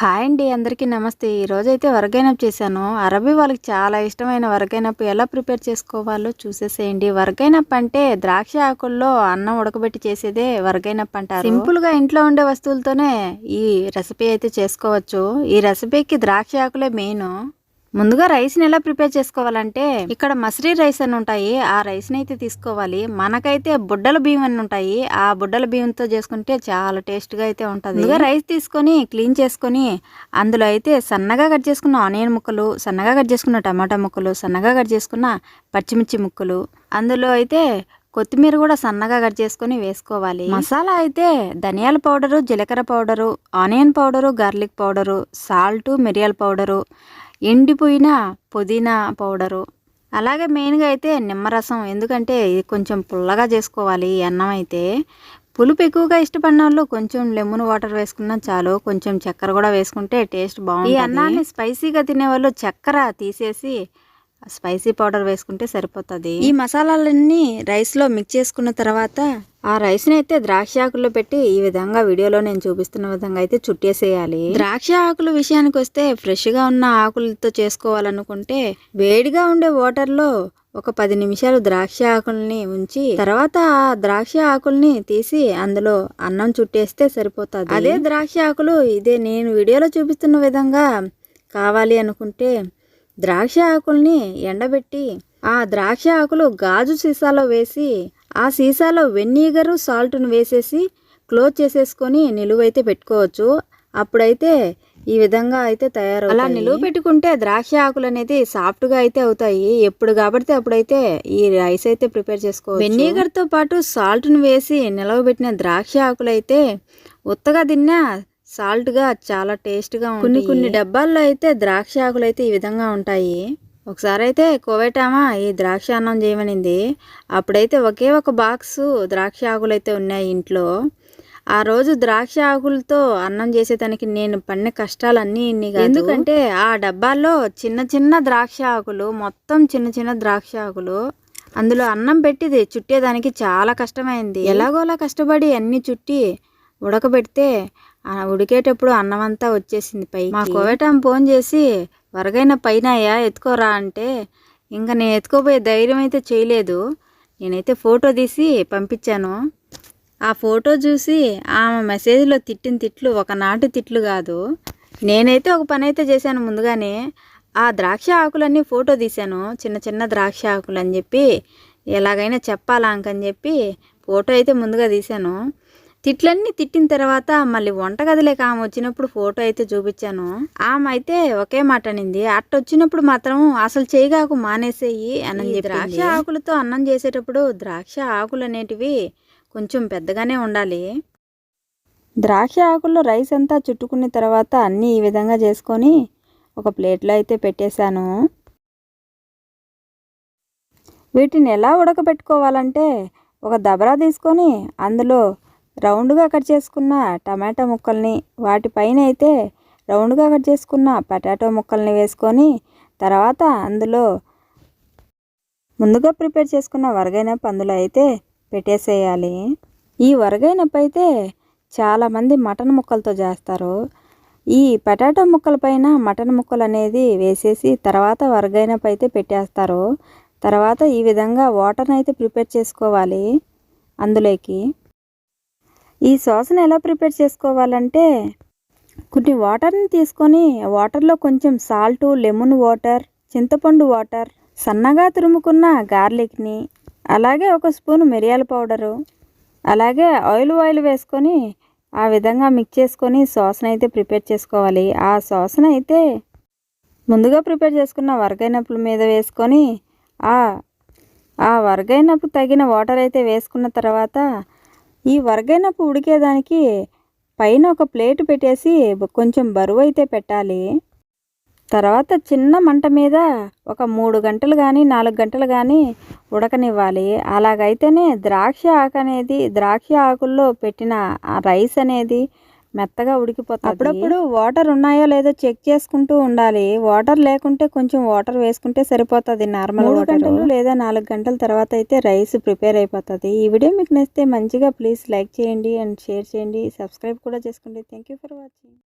Hi అండి అందరికీ నమస్తే. ఈరోజైతే వరగైనప్ చేశాను. అరబీ వాళ్ళకి చాలా ఇష్టమైన వరగైనప్ ఎలా ప్రిపేర్ చేసుకోవాలో చూసేసేయండి. వరగైనప్ అంటే ద్రాక్ష ఆకుల్లో అన్నం ఉడకబెట్టి చేసేదే వరగైనప్ అంటారు. సింపుల్గా ఇంట్లో ఉండే వస్తువులతోనే ఈ రెసిపీ అయితే చేసుకోవచ్చు. ఈ రెసిపీకి ద్రాక్ష ఆకులే మెయిన్. ముందుగా రైస్ని ఎలా ప్రిపేర్ చేసుకోవాలంటే ఇక్కడ మసరీ రైస్ అని ఉంటాయి. ఆ రైస్ని అయితే తీసుకోవాలి. మనకైతే బుడ్డల బియ్యం అని ఉంటాయి. ఆ బుడ్డల బియ్యంతో చేసుకుంటే చాలా టేస్ట్గా అయితే ఉంటుంది. ముందుగా రైస్ తీసుకొని క్లీన్ చేసుకొని అందులో అయితే సన్నగా కట్ చేసుకున్న ఆనియన్ ముక్కలు సన్నగా కట్ చేసుకున్న టమాటా ముక్కలు సన్నగా కట్ చేసుకున్న పచ్చిమిర్చి ముక్కలు అందులో అయితే కొత్తిమీర కూడా సన్నగా కట్ చేసుకొని వేసుకోవాలి. మసాలా అయితే ధనియాల పౌడరు జీలకర్ర powder onion powder garlic powder salt మిరియాల పౌడరు ఎండిపోయిన పుదీనా పౌడరు. అలాగే మెయిన్గా అయితే నిమ్మరసం. ఎందుకంటే ఇది కొంచెం పుల్లగా చేసుకోవాలి ఈ అన్నం అయితే. పులుపు ఎక్కువగా ఇష్టపడిన వాళ్ళు కొంచెం లెమన్ వాటర్ వేసుకున్నా చాలు. కొంచెం చక్కెర కూడా వేసుకుంటే టేస్ట్ బాగుంది ఈ అన్నాన్ని స్పైసీగా తినేవాళ్ళు చక్కెర తీసేసి స్పైసీ పౌడర్ వేసుకుంటే సరిపోతుంది. ఈ మసాలాలన్నీ రైస్లో మిక్స్ చేసుకున్న తర్వాత ఆ రైస్ని అయితే ద్రాక్ష ఆకుల్లో పెట్టి ఈ విధంగా వీడియోలో నేను చూపిస్తున్న విధంగా అయితే చుట్టేసేయాలి. ద్రాక్ష ఆకుల విషయానికి వస్తే ఫ్రెష్గా ఉన్న ఆకులతో చేసుకోవాలనుకుంటే వేడిగా ఉండే వాటర్లో ఒక పది నిమిషాలు ద్రాక్ష ఆకుల్ని ఉంచి తర్వాత ఆ ద్రాక్ష ఆకుల్ని తీసి అందులో అన్నం చుట్టేస్తే సరిపోతుంది. అదే ద్రాక్ష ఆకులు ఇదే నేను వీడియోలో చూపిస్తున్న విధంగా కావాలి అనుకుంటే ద్రాక్ష ఆకుల్ని ఎండబెట్టి ఆ ద్రాక్ష ఆకులు గాజు సీసాలో వేసి ఆ సీసాలో వెన్నీగరు సాల్ట్ను వేసేసి క్లోజ్ చేసేసుకొని నిలువైతే పెట్టుకోవచ్చు. అప్పుడైతే ఈ విధంగా అయితే తయారు అలా నిలువ పెట్టుకుంటే ద్రాక్ష ఆకులు అనేది సాఫ్ట్గా అయితే అవుతాయి. ఎప్పుడు కాబట్టి అప్పుడైతే ఈ రైస్ అయితే ప్రిపేర్ చేసుకోవచ్చు. వెన్నీగర్తో పాటు సాల్ట్ను వేసి నిలవబెట్టిన ద్రాక్ష ఆకులు అయితే ఉత్తగా తిన్నా సాల్ట్గా చాలా టేస్ట్గా కొన్ని కొన్ని డబ్బాల్లో అయితే ద్రాక్ష ఆకులు అయితే ఈ విధంగా ఉంటాయి. ఒకసారి అయితే కోవేటామా ఈ ద్రాక్ష అన్నం చేయమనింది. అప్పుడైతే ఒకే ఒక బాక్సు ద్రాక్ష ఆకులు అయితే ఉన్నాయి ఇంట్లో. ఆ రోజు ద్రాక్ష ఆకులతో అన్నం చేసేదానికి నేను పడిన కష్టాలన్నీ ఇన్ని ఎందుకంటే ఆ డబ్బాల్లో చిన్న చిన్న ద్రాక్ష ఆకులు మొత్తం చిన్న చిన్న ద్రాక్ష ఆకులు అందులో అన్నం పెట్టిది చుట్టేదానికి చాలా కష్టమైంది. ఎలాగోలా కష్టపడి అన్ని చుట్టి ఉడకబెడితే ఉడికేటప్పుడు అన్నం అంతా వచ్చేసింది పై మా కోవేటం ఫోన్ చేసి వరగైన పైనయా ఎత్తుకోరా అంటే ఇంకా నేను ఎత్తుకోపోయే ధైర్యం అయితే చేయలేదు. నేనైతే ఫోటో తీసి పంపించాను. ఆ ఫోటో చూసి ఆమె మెసేజ్లో తిట్టిన తిట్లు ఒకనాటి తిట్లు కాదు. నేనైతే ఒక పని అయితే చేశాను ముందుగానే. ఆ ద్రాక్ష ఆకులన్నీ ఫోటో తీశాను. చిన్న చిన్న ద్రాక్ష ఆకులు అని చెప్పి ఎలాగైనా చెప్పాలా అంకని చెప్పి ఫోటో అయితే ముందుగా తీశాను. తిట్లన్నీ తిట్టిన తర్వాత మళ్ళీ వంటగదిలోకి ఆమె వచ్చినప్పుడు ఫోటో అయితే చూపించాను. ఆమె అయితే ఒకే మాట అనింది. అట్ట వచ్చినప్పుడు మాత్రం అసలు చేయగాకు మానేసేయి అని ద్రాక్ష ఆకులతో అన్నం చేసేటప్పుడు ద్రాక్ష ఆకులు అనేటివి కొంచెం పెద్దగానే ఉండాలి. ద్రాక్ష ఆకుల్లో రైస్ అంతా చుట్టుకున్న తర్వాత అన్నీ ఈ విధంగా చేసుకొని ఒక ప్లేట్లో అయితే పెట్టేశాను. వీటిని ఎలా ఉడకబెట్టుకోవాలంటే ఒక దబరా తీసుకొని అందులో రౌండ్గా కట్ చేసుకున్న టమాటా ముక్కల్ని వాటిపైన అయితే రౌండ్గా కట్ చేసుకున్న పొటాటో ముక్కల్ని వేసుకొని తర్వాత అందులో ముందుగా ప్రిపేర్ చేసుకున్న వరగైన అందులో అయితే పెట్టేసేయాలి. ఈ వరగైనప్పు అయితే చాలామంది మటన్ ముక్కలతో చేస్తారు. ఈ పొటాటో ముక్కల పైన మటన్ ముక్కలు అనేది వేసేసి తర్వాత వరగైనప్పు అయితే పెట్టేస్తారు. తర్వాత ఈ విధంగా వాటర్ని అయితే ప్రిపేర్ చేసుకోవాలి అందులోకి. ఈ సాస్ని ఎలా ప్రిపేర్ చేసుకోవాలంటే కొన్ని వాటర్ని తీసుకొని వాటర్లో కొంచెం సాల్ట్ లెమన్ వాటర్ చింతపండు వాటర్ సన్నగా తురుముకున్న గార్లిక్ని అలాగే ఒక స్పూన్ మిరియాల పౌడరు అలాగే ఆయిల్ ఆయిల్ వేసుకొని ఆ విధంగా మిక్స్ చేసుకొని సాస్ని అయితే ప్రిపేర్ చేసుకోవాలి. ఆ సాస్ని అయితే ముందుగా ప్రిపేర్ చేసుకున్న వరగైనప్పుల మీద వేసుకొని ఆ వరగైనప్పుడు వరగైనప్పు తగిన వాటర్ అయితే వేసుకున్న తర్వాత ఈ వరగైనప్పు ఉడికేదానికి పైన ఒక ప్లేట్ పెట్టేసి కొంచెం బరువు అయితే పెట్టాలి. తర్వాత చిన్న మంట మీద ఒక మూడు గంటలు కానీ నాలుగు గంటలు కానీ ఉడకనివ్వాలి. అలాగైతేనే ద్రాక్ష ఆకు అనేది ద్రాక్ష ఆకుల్లో పెట్టిన రైస్ అనేది మెత్తగా ఉడికిపోతుంది. అప్పుడప్పుడు వాటర్ ఉన్నాయో లేదో చెక్ చేసుకుంటూ ఉండాలి. వాటర్ లేకుంటే కొంచెం వాటర్ వేసుకుంటే సరిపోతుంది నార్మల్ గంటలు లేదా నాలుగు గంటల తర్వాత అయితే రైస్ ప్రిపేర్ అయిపోతుంది. ఈ వీడియో మీకు నచ్చితే మంచిగా ప్లీజ్ లైక్ చేయండి అండ్ షేర్ చేయండి. సబ్స్క్రైబ్ కూడా చేసుకోండి. Thank for watching